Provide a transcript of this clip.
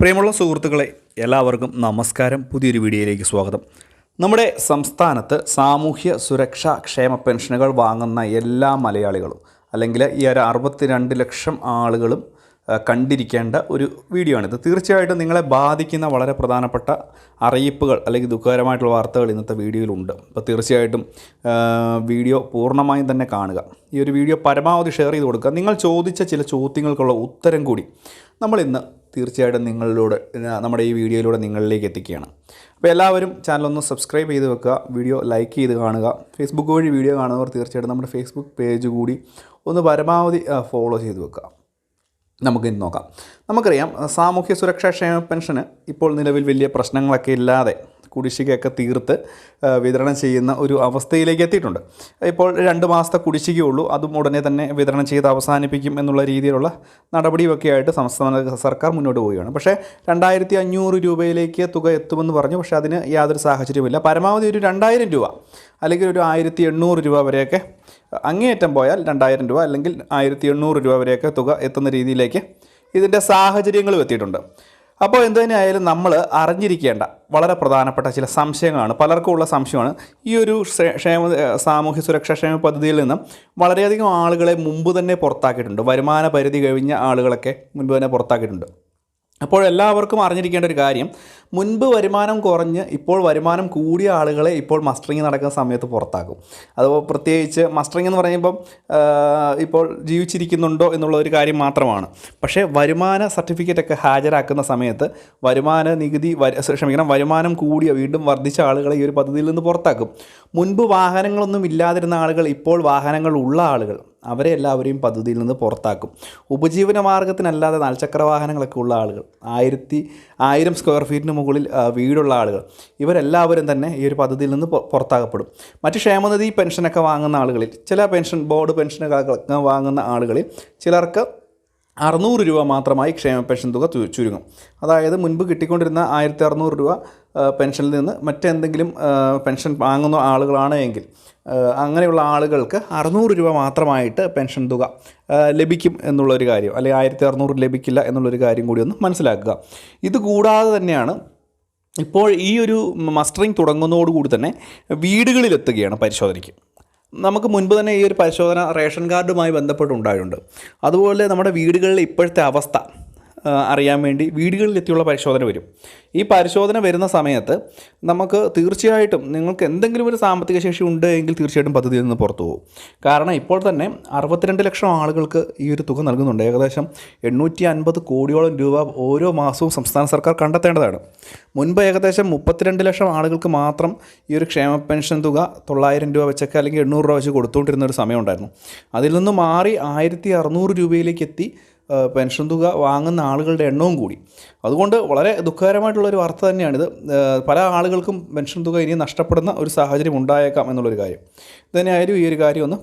പ്രിയമുള്ള സുഹൃത്തുക്കളെ എല്ലാവർക്കും നമസ്കാരം. പുതിയൊരു വീഡിയോയിലേക്ക് സ്വാഗതം. നമ്മുടെ സംസ്ഥാനത്ത് സാമൂഹ്യ സുരക്ഷാ ക്ഷേമ പെൻഷനുകൾ വാങ്ങുന്ന എല്ലാ മലയാളികളും അല്ലെങ്കിൽ ഈ ഒരു അറുപത്തിരണ്ട് ലക്ഷം ആളുകളും കണ്ടിരിക്കേണ്ട ഒരു വീഡിയോ ആണിത് തീർച്ചയായിട്ടും നിങ്ങളെ ബാധിക്കുന്ന വളരെ പ്രധാനപ്പെട്ട അറിയിപ്പുകൾ അല്ലെങ്കിൽ ദുഃഖകരമായിട്ടുള്ള വാർത്തകൾ ഇന്നത്തെ വീഡിയോയിലുണ്ട്. അപ്പോൾ തീർച്ചയായിട്ടും വീഡിയോ പൂർണമായും തന്നെ കാണുക. ഈ ഒരു വീഡിയോ പരമാവധി ഷെയർ ചെയ്ത് കൊടുക്കുക. നിങ്ങൾ ചോദിച്ച ചില ചോദ്യങ്ങൾക്കുള്ള ഉത്തരം കൂടി നമ്മൾ ഇന്ന് തീർച്ചയായിട്ടും നിങ്ങളിലൂടെ നമ്മുടെ ഈ വീഡിയോയിലൂടെ നിങ്ങളിലേക്ക് എത്തിക്കുകയാണ്. അപ്പോൾ എല്ലാവരും ചാനലൊന്ന് സബ്സ്ക്രൈബ് ചെയ്ത് വെക്കുക വീഡിയോ ലൈക്ക് ചെയ്ത് കാണുക. ഫേസ്ബുക്ക് വഴി വീഡിയോ കാണുന്നവർ തീർച്ചയായിട്ടും നമ്മുടെ ഫേസ്ബുക്ക് പേജ് കൂടി ഒന്ന് പരമാവധി ഫോളോ ചെയ്ത് വെക്കുക. നമുക്ക് ഇന്ന് നോക്കാം. നമുക്കറിയാം സാമൂഹ്യ സുരക്ഷാ ക്ഷേമ പെൻഷന് ഇപ്പോൾ നിലവിൽ വലിയ പ്രശ്നങ്ങളൊക്കെ ഇല്ലാതെ കുടിശ്ശികയൊക്കെ തീർത്ത് വിതരണം ചെയ്യുന്ന ഒരു അവസ്ഥയിലേക്ക് എത്തിയിട്ടുണ്ട്. ഇപ്പോൾ രണ്ട് മാസത്തെ കുടിശ്ശികയുള്ളൂ അതും ഉടനെ തന്നെ വിതരണം ചെയ്ത് അവസാനിപ്പിക്കും എന്നുള്ള രീതിയിലുള്ള നടപടിയൊക്കെ ആയിട്ട് സംസ്ഥാന സർക്കാർ മുന്നോട്ട് പോവുകയാണ്. പക്ഷേ രണ്ടായിരത്തി അഞ്ഞൂറ് രൂപയിലേക്ക് തുക എത്തുമെന്ന് പറഞ്ഞു. പക്ഷേ അതിന് യാതൊരു സാഹചര്യമില്ല പരമാവധി ഒരു രണ്ടായിരം രൂപ അല്ലെങ്കിൽ ഒരു ആയിരത്തി എണ്ണൂറ് രൂപ വരെയൊക്കെ അങ്ങേയറ്റം പോയാൽ രണ്ടായിരം രൂപ അല്ലെങ്കിൽ ആയിരത്തി എണ്ണൂറ് രൂപ വരെയൊക്കെ തുക എത്തുന്ന രീതിയിലേക്ക് ഇതിന്റെ സാഹചര്യങ്ങളും എത്തിയിട്ടുണ്ട്. അപ്പോൾ എന്തു തന്നെയായാലും നമ്മൾ അറിഞ്ഞിരിക്കേണ്ട വളരെ പ്രധാനപ്പെട്ട ചില സംശയങ്ങളാണ്. പലർക്കും ഉള്ള സംശയമാണ്. ഈ ഒരു ക്ഷേമ സാമൂഹ്യ സുരക്ഷാ ക്ഷേമ പദ്ധതിയിൽ നിന്നും വളരെയധികം ആളുകളെ മുമ്പ് തന്നെ പുറത്താക്കിയിട്ടുണ്ട്. വരുമാന പരിധി കഴിഞ്ഞ ആളുകളൊക്കെ മുൻപ് തന്നെ പുറത്താക്കിയിട്ടുണ്ട്. അപ്പോൾ എല്ലാവർക്കും അറിഞ്ഞിരിക്കേണ്ട ഒരു കാര്യം. മുൻപ് വരുമാനം കുറഞ്ഞ് ഇപ്പോൾ വരുമാനം കൂടിയ ആളുകളെ ഇപ്പോൾ മസ്റ്ററിങ് നടക്കുന്ന സമയത്ത് പുറത്താക്കും. അതുപോലെ പ്രത്യേകിച്ച് മസ്റ്ററിങ് എന്ന് പറയുമ്പം ഇപ്പോൾ ജീവിച്ചിരിക്കുന്നുണ്ടോ എന്നുള്ള ഒരു കാര്യം മാത്രമാണ്. പക്ഷേ വരുമാന സർട്ടിഫിക്കറ്റൊക്കെ ഹാജരാക്കുന്ന സമയത്ത് വരുമാന നികുതി ക്ഷമിക്കണം വരുമാനം കൂടിയ വീണ്ടും വർദ്ധിച്ച ആളുകളെ ഈ ഒരു പദ്ധതിയിൽ നിന്ന് പുറത്താക്കും. മുൻപ് വാഹനങ്ങളൊന്നും ഇല്ലാതിരുന്ന ആളുകൾ ഇപ്പോൾ വാഹനങ്ങൾ ഉള്ള ആളുകൾ അവരെ എല്ലാവരെയും പദ്ധതിയിൽ നിന്ന് പുറത്താക്കും. ഉപജീവന മാർഗത്തിനല്ലാതെ നാൽചക്ര വാഹനങ്ങളൊക്കെ ഉള്ള ആളുകൾ ആയിരത്തി ആയിരം സ്ക്വയർ ഫീറ്റിന് മുകളിൽ വീടുള്ള ആളുകൾ ഇവരെല്ലാവരും തന്നെ ഈ ഒരു പദ്ധതിയിൽ നിന്ന് പുറത്താക്കപ്പെടും. മറ്റ് ക്ഷേമനിധി പെൻഷനൊക്കെ വാങ്ങുന്ന ആളുകളിൽ ചില പെൻഷൻ ബോർഡ് പെൻഷനൊക്കെ വാങ്ങുന്ന ആളുകളിൽ ചിലർക്ക് അറുന്നൂറ് രൂപ മാത്രമായി ക്ഷേമ പെൻഷൻ തുക ചുരുങ്ങും. അതായത് മുൻപ് കിട്ടിക്കൊണ്ടിരുന്ന ആയിരത്തി അറുന്നൂറ് രൂപ പെൻഷനിൽ നിന്ന് മറ്റെന്തെങ്കിലും പെൻഷൻ വാങ്ങുന്ന ആളുകളാണ് എങ്കിൽ അങ്ങനെയുള്ള ആളുകൾക്ക് അറുന്നൂറ് രൂപ മാത്രമായിട്ട് പെൻഷൻ തുക ലഭിക്കും എന്നുള്ളൊരു കാര്യം അല്ലെങ്കിൽ ആയിരത്തി അറുന്നൂറ് ലഭിക്കില്ല എന്നുള്ളൊരു കാര്യം കൂടി ഒന്ന് മനസ്സിലാക്കുക. ഇത് കൂടാതെ തന്നെയാണ് ഇപ്പോൾ ഈ ഒരു മസ്റ്ററിങ് തുടങ്ങുന്നതോടുകൂടി തന്നെ വീടുകളിലെത്തുകയാണ് പരിശോധനയ്ക്ക്. നമുക്ക് മുൻപ് തന്നെ ഈ ഒരു പരിശോധന റേഷൻ കാർഡുമായി ബന്ധപ്പെട്ടുണ്ടായിട്ടുണ്ട് അതുപോലെ നമ്മുടെ വീടുകളിലെ ഇപ്പോഴത്തെ അവസ്ഥ അറിയാൻ വേണ്ടി വീടുകളിൽ എത്തിയുള്ള പരിശോധന വരും. ഈ പരിശോധന വരുന്ന സമയത്ത് നമുക്ക് തീർച്ചയായിട്ടും നിങ്ങൾക്ക് എന്തെങ്കിലും ഒരു സാമ്പത്തിക ശേഷി ഉണ്ട് എങ്കിൽ തീർച്ചയായിട്ടും പദ്ധതിയിൽ നിന്ന് പുറത്തു പോകും. കാരണം ഇപ്പോൾ തന്നെ അറുപത്തിരണ്ട് ലക്ഷം ആളുകൾക്ക് ഈ ഒരു തുക നൽകുന്നുണ്ട്. ഏകദേശം എണ്ണൂറ്റി അൻപത് കോടിയോളം രൂപ ഓരോ മാസവും സംസ്ഥാന സർക്കാർ കണ്ടെത്തേണ്ടതാണ്. മുൻപ് ഏകദേശം മുപ്പത്തിരണ്ട് ലക്ഷം ആളുകൾക്ക് മാത്രം ഈ ഒരു ക്ഷേമ പെൻഷൻ തുക തൊള്ളായിരം രൂപ വെച്ചൊക്കെ അല്ലെങ്കിൽ എണ്ണൂറ് രൂപ വെച്ച് കൊടുത്തുകൊണ്ടിരുന്ന ഒരു സമയമുണ്ടായിരുന്നു അതിൽ നിന്ന് മാറി ആയിരത്തി അറുന്നൂറ് രൂപയിലേക്ക് എത്തി പെൻഷൻ തുക വാങ്ങുന്ന ആളുകളുടെ എണ്ണവും കൂടി. അതുകൊണ്ട് വളരെ ദുഃഖകരമായിട്ടുള്ള ഒരു വാർത്ത തന്നെയാണിത്. പല ആളുകൾക്കും പെൻഷൻ തുക ഇനി നഷ്ടപ്പെടുന്ന ഒരു സാഹചര്യം ഉണ്ടായേക്കാം എന്നുള്ളൊരു കാര്യം. ഇതുതന്നെയായാലും ഈ ഒരു കാര്യം ഒന്ന്